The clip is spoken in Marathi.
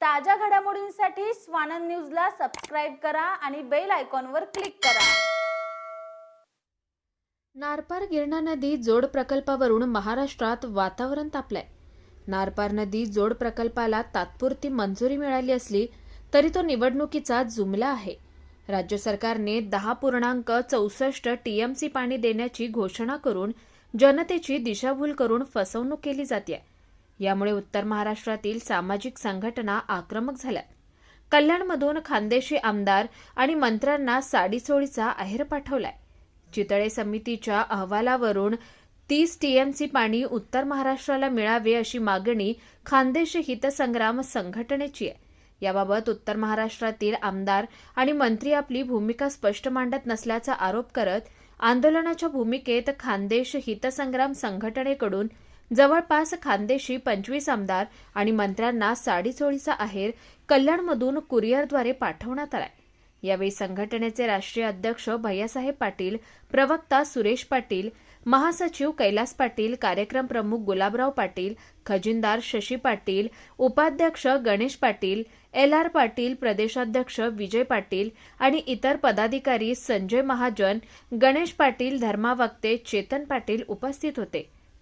ताज्या घडामोडींसाठी स्वानंद न्यूजला सबस्क्राईब करा आणि बेल आयकॉनवर क्लिक करा. नारपार गिरणा नदी जोड प्रकल्पावरून महाराष्ट्रात वातावरण तापलंय. नारपार नदी जोड प्रकल्पाला तात्पुरती मंजुरी मिळाली असली तरी तो निवडणुकीचा जुमला आहे. राज्य सरकारने दहा पूर्णांक चौसष्ट टीएमसी पाणी देण्याची घोषणा करून जनतेची दिशाभूल करून फसवणूक केली जाते यामुळे उत्तर महाराष्ट्रातील सामाजिक संघटना आक्रमक झाल्या. कल्याणमधून खानदेशी आमदार आणि मंत्र्यांना साडीचोळीचा आहेर पाठवलाय. चितळे समितीच्या अहवालावरून तीस टीएमसी पाणी उत्तर महाराष्ट्राला मिळावे अशी मागणी खानदेश हितसंग्राम संघटनेची आहे. याबाबत उत्तर महाराष्ट्रातील आमदार आणि मंत्री आपली भूमिका स्पष्ट मांडत नसल्याचा आरोप करत आंदोलनाच्या भूमिकेत खानदेश हितसंग्राम संघटनेकडून जवळपास खानदेशी पंचवीस आमदार आणि मंत्र्यांना साडीचोळीचा आहेर कल्याणमधून कुरिअरद्वारे पाठवण्यात आलाय. यावेळी संघटनेचे राष्ट्रीय अध्यक्ष भैयासाहेब पाटील प्रवक्ता सुरेश पाटील महासचिव कैलास पाटील कार्यक्रम प्रमुख गुलाबराव पाटील खजिनदार शशी पाटील उपाध्यक्ष गणेश पाटील एल आर पाटील प्रदेशाध्यक्ष विजय पाटील आणि इतर पदाधिकारी संजय महाजन गणेश पाटील धर्मावक्ते चेतन पाटील उपस्थित होते.